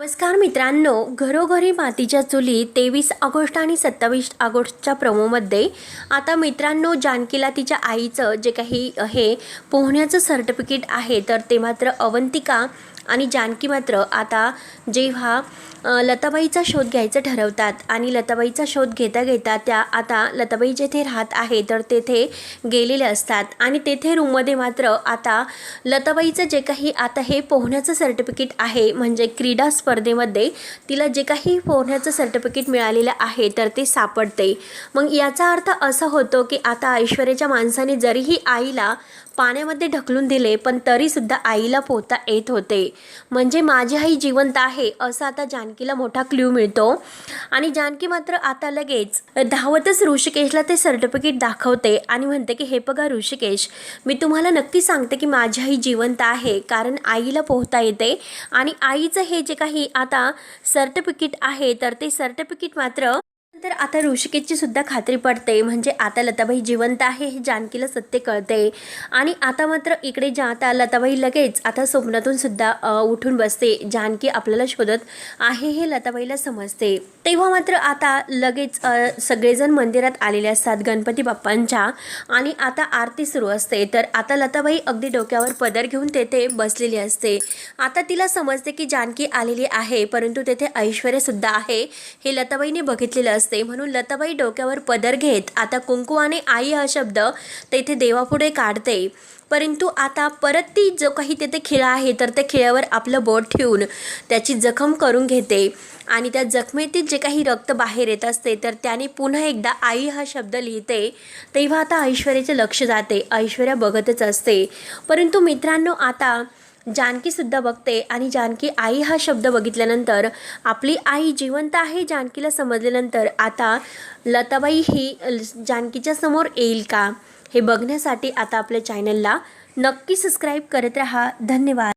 नमस्कार मित्रांनो घरोघरी मातीच्या चुली तेवीस ऑगस्ट आणि सत्तावीस ऑगस्टच्या प्रोमोमध्ये आता मित्रांनो जानकीला तिच्या आईचं जे काही हे पोहण्याचं सर्टिफिकेट आहे तर ते मात्र अवंतिका आणि जानकी मात्र आता जेव्हा लताबाईचा शोध घ्यायचं ठरवतात आणि लताबाईचा शोध घेता घेता त्या आता लताबाई जेथे राहत आहे तर तेथे गेलेले असतात. आणि तेथे रूममध्ये मात्र आता लताबाईचं जे काही आता हे पोहण्याचं सर्टिफिकेट आहे म्हणजे क्रीडा स्पर्धेमध्ये तिला जे काही पोहण्याचं सर्टिफिकेट मिळालेलं आहे तर ते सापडते. मग याचा अर्थ असा होतो की आता ऐश्वर्याच्या माणसाने जरीही आईला पाण्यामध्ये ढकलून दिले पण तरीसुद्धा आईला पोहता येत होते. म्हणजे माझी आई जिवंत आहे असं आता जानकीला मोठा क्ल्यू मिळतो. आणि जानकी मात्र आता लगेच धावतच ऋषिकेशला ते सर्टिफिकेट दाखवते आणि म्हणते की हे बघा ऋषिकेश मी तुम्हाला नक्की सांगते की माझी आई जिवंत आहे कारण आईला पोहता येते. आणि आईचं हे जे काही आता सर्टिफिकेट आहे तर ते सर्टिफिकेट मात्र तर आता ऋषिकेशची सुद्धा खात्री पडते. म्हणजे आता लताबाई जिवंत आहे हे जानकीला सत्य कळते. आणि आता मात्र इकडे ज्या आता लताबाई लगेच आता स्वप्नातून सुद्धा उठून बसते. जानकी आपल्याला शोधत आहे हे लताबाईला समजते. तेव्हा मात्र आता लगेच सगळेजण मंदिरात आलेले असतात गणपती बाप्पांच्या. आणि आता आरती सुरू असते. तर आता लताबाई अगदी डोक्यावर पदर घेऊन तेथे बसलेली असते. आता तिला समजते की जानकी आलेली आहे परंतु तेथे ऐश्वर्यसुद्धा आहे हे लताबाईने बघितलेलं असते. म्हणून लताबाई डोक्यावर पदर घेत आता कुंकुवाने आई हा शब्द तेथे देवापुढे काढते. परंतु आता परत ती जो काही तेथे खिळा आहे तर त्या खिळ्यावर आपलं बोट ठेवून त्याची जखम करून घेते. आणि त्या जखमेतील जे काही रक्त बाहेर येत असते तर त्याने पुन्हा एकदा आई हा शब्द लिहिते. तेव्हा आता ऐश्वर्याचे लक्ष जाते. ऐश्वर्या बघतच असते. परंतु मित्रांनो आता जानकीसुद्धा बघते आणि जानकी आई हा शब्द बघितल्यानंतर आपली आई जिवंत आहे जानकीला समजल्यानंतर आता लताबाई ही जानकीच्या समोर येईल का? हे बघण्यासाठी आता आपल्या चॅनलला नक्की सबस्क्राईब करत राहा. धन्यवाद.